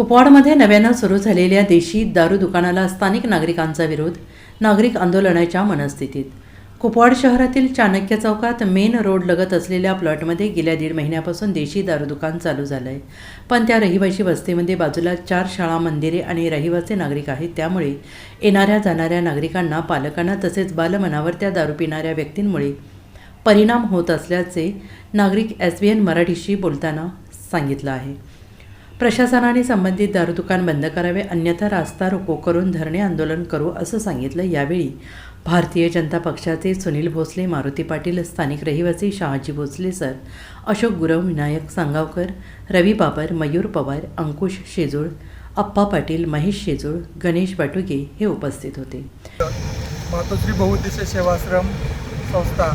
कुपवाडमध्ये नव्यानं सुरू झालेल्या देशी दारू दुकानाला स्थानिक नागरिकांचा विरोध नागरिक आंदोलनाच्या मनस्थितीत. कुपवाड शहरातील चाणक्य चौकात मेन रोड लगत असलेल्या प्लॉटमध्ये गेल्या दीड महिन्यापासून देशी दारू दुकान चालू झालं आहे पण त्या रहिवाशी वस्तीमध्ये बाजूला चार शाळा मंदिरे आणि रहिवासी नागरिक आहेत. त्यामुळे येणाऱ्या जाणाऱ्या नागरिकांना पालकांना तसेच बालमनावर त्या दारू पिणाऱ्या व्यक्तींमुळे परिणाम होत असल्याचे नागरिक एस बी एन मराठीशी बोलताना सांगितलं आहे. प्रशासनाने संबंधित दारू दुकान बंद करावे अन्यथा रास्ता रोको करून धरणे आंदोलन करू असं सांगितलं यावेळी. भारतीय जनता पक्षाचे सुनील भोसले मारुती पाटील स्थानिक रहिवासी शहाजी भोसले सर अशोक गुरव विनायक सांगावकर रवी बाबर मयूर पवार अंकुश शेजूळ अप्पा पाटील महेश शेजूळ गणेश बाटुगे हे उपस्थित होते. मातोश्री बहुउद्देशीय सेवाश्रम संस्था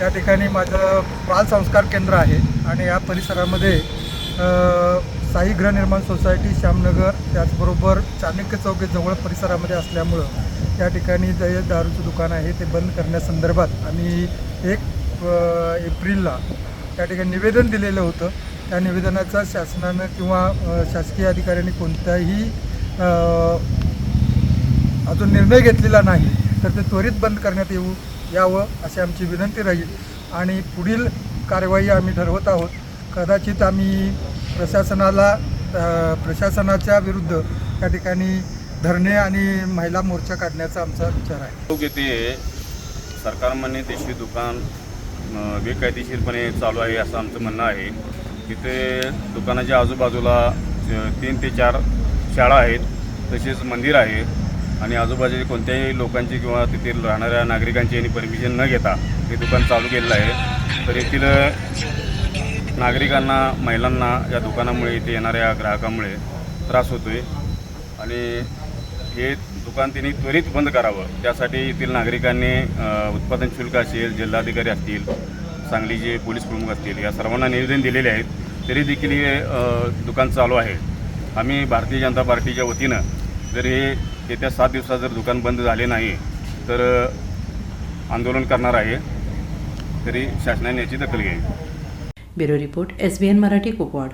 या ठिकाणी माझं बालसंस्कार केंद्र आहे आणि या परिसरामध्ये साई गृहनिर्माण सोसायटी श्यामनगर त्याचबरोबर चाणक्य चौक जवळ परिसरामध्ये असल्यामुळं या ठिकाणी जे दारूचं दुकान आहे ते बंद करण्यासंदर्भात आम्ही एक एप्रिलला त्या ठिकाणी निवेदन दिलेलं होतं. त्या निवेदनाचा शासनानं किंवा शासकीय अधिकाऱ्यांनी कोणताही अजून निर्णय घेतलेला नाही तर ते त्वरित बंद करण्यात येऊ यावं अशी आमची विनंती राहील. आणि पुढील कारवाई आम्ही ठरवत आहोत. कदाचित आम्ही प्रशासनाला प्रशासनाच्या विरुद्ध त्या ठिकाणी धरणे आणि महिला मोर्चा काढण्याचा आमचा विचार आहे. लोक येथे सरकारमान्य देशी दुकान बेकायदेशीरपणे चालू आहे असं आमचं म्हणणं आहे. तिथे दुकानाच्या आजूबाजूला तीन ते चार शाळा आहेत तसेच मंदिर आहे आणि आजूबाजूच्या कोणत्याही लोकांची किंवा तिथील राहणाऱ्या नागरिकांची यांनी परमिशन न घेता हे दुकान चालू केलेलं आहे. तर येथील नागरिकांना महिलांना या दुकानामुळे इथे येणाऱ्या ग्राहकामुळे त्रास होतो आहे आणि हे दुकान त्यांनी त्वरित बंद करावं. त्यासाठी येथील नागरिकांनी उत्पादन शुल्क असेल जिल्हाधिकारी असतील सांगलीचे पोलीस प्रमुख असतील या सर्वांना निवेदन दिलेले आहेत. तरी देखील हे दुकान चालू आहे. आम्ही भारतीय जनता पार्टीच्या वतीनं जर हे येत्या सात दिवसात जर दुकान बंद झाले नाही तर आंदोलन करणार आहे. तरी शासनाने याची दखल घ्यावी. Bureau report S B N Marathi Kupwad.